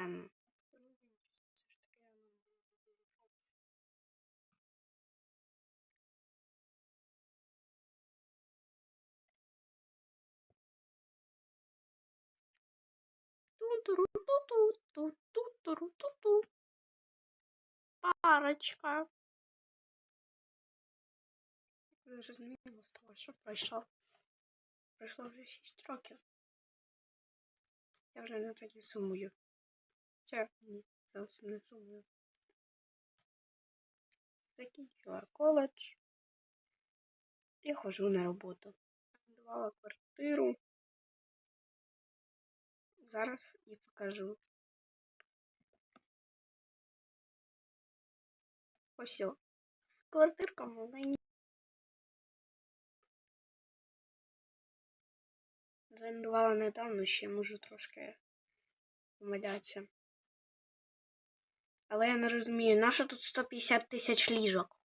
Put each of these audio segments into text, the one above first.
Ем. Парочка. Зрозуміло з того, що пройшло. Пройшло вже 6 років. Я вже не тоді сумую. Це ні, зовсім не сумую. Закінчила коледж. І хожу на роботу. Давала квартиру. Зараз і покажу. Ось. Квартирка маленька. Орендувала недавно, ще можу трошки помилятися. Але я не розумію, нащо тут 150 тисяч ліжок?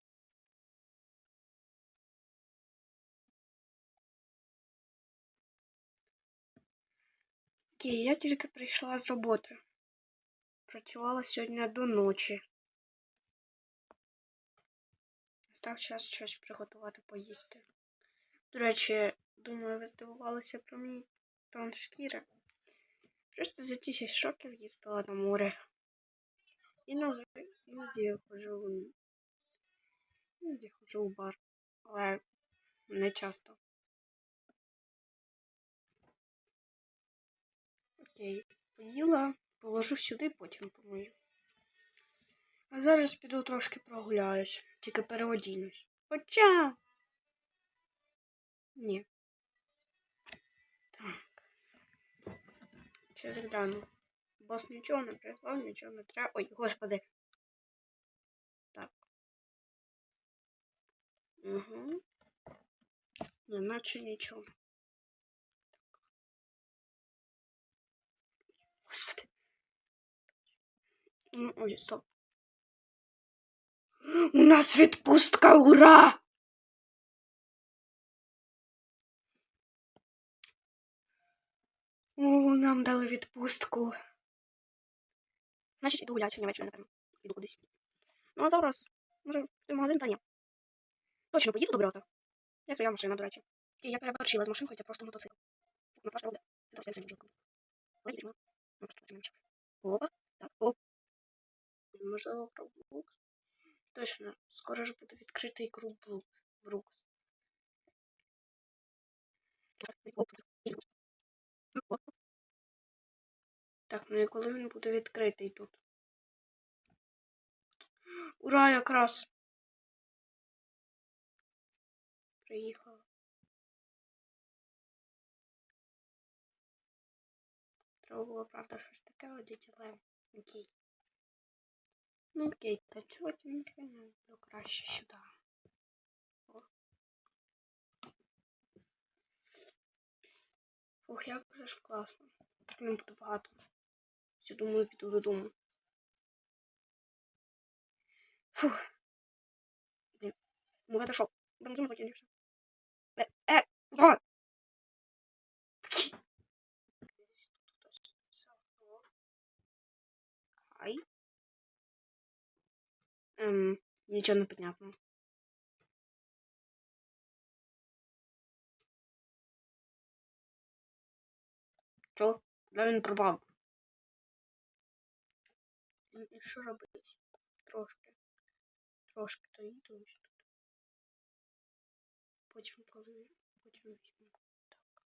Окей, я тільки прийшла з роботи. Працювала сьогодні до ночі. Став час щось приготувати поїсти. До речі, думаю, ви здивувалися про мій тон шкіри. Просто за 6 років їздила на море. Іноді, іноді ходжу іноді ходжу в бар, але не часто. Окей, поїла, положу сюди, потім помию. А зараз піду трошки прогуляюсь, тільки переодінусь. Хоча. Ні. Так. Щас гляну. Бос нічого не прислав, нічого не треба. Ой, господи. Так. Угу. Не, наче нічого. Господи. Ну, Ой, стоп. У нас відпустка, ура! О, нам дали відпустку. Значить, іду гуляти сьогодні ввечері, напевно. Іду кудись. Ну, а зараз, може, в магазин, та ні. Точно поїду до брата. Я своя машина, до речі. І я переборщила з машинкою, це просто мотоцикл. Ну, просто буде. Завжди все дуже Летіть, ну. Ну, просто почнемо. Опа. Так, оп. Можливо, Roblox. Точно, скоро ж буде відкритий Roblox. Брукс. Так, ну і коли він буде відкритий тут? Ура, якраз! Приїхала. Треба було, правда, щось таке одіти, але окей. Ну окей, то чого ти не сильно краще сюди. О. Фух, як же ж класно. Не буду багато. Все, думаю, піду додому. Фух. Блін. Ну это шо? Бензин закінчився. Е, е, куда? Хай. Ем, нічого не понятно. Чо? Куди він пропав? І що робити? Трошки. Трошки то ось тут. Потім коли. Потім візьму. Так.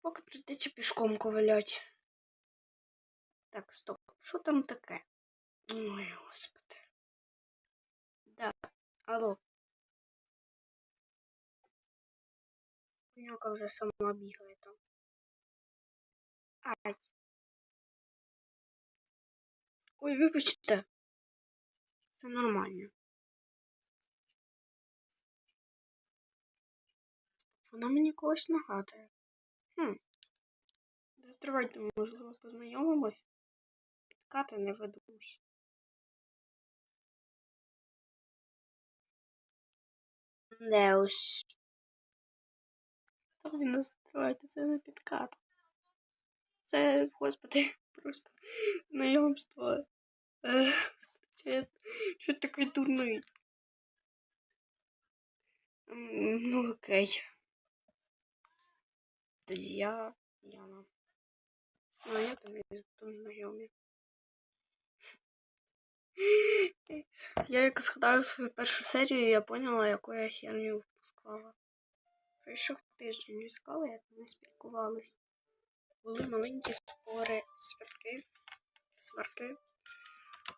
Поки прийдеться пішком ковилять. Так, стоп. Що там таке? Ой, господи. Да. Алло. Коняка вже сама бігає там. Ай. Ой, вибачте. Це нормально. Вона мені когось нагадує. Хм. Застривайте, можливо, познайомимось. Підкати не ведусь. Не ось. Так не настроїти, це не підкат. Це, господи. Просто знайомство. Що ти такий дурний? Ну, окей. Тоді я Яна. Ну, а я там із знайомі. Я як згадаю свою першу серію, я поняла, яку я херню впускала. Прийшов тиждень іскала, як ми спілкувались. Були маленькі спори, святки, сварки.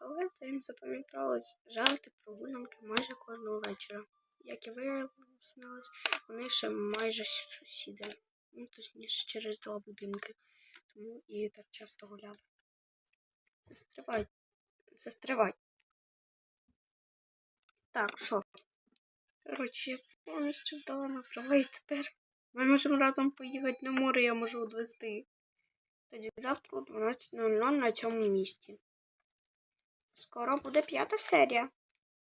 Але це їм запам'яталось жарти прогулянки майже кожного вечора. Як і виявилось, вони ще майже сусіди. Ну, точніше, через два будинки. Тому і так часто гуляли. Це стривай. Це стривай. Так, що? Коротше, я повністю здала на права і тепер ми можемо разом поїхати на море, я можу відвезти. Тоді завтра о 12.00 на цьому місці. Скоро буде п'ята серія.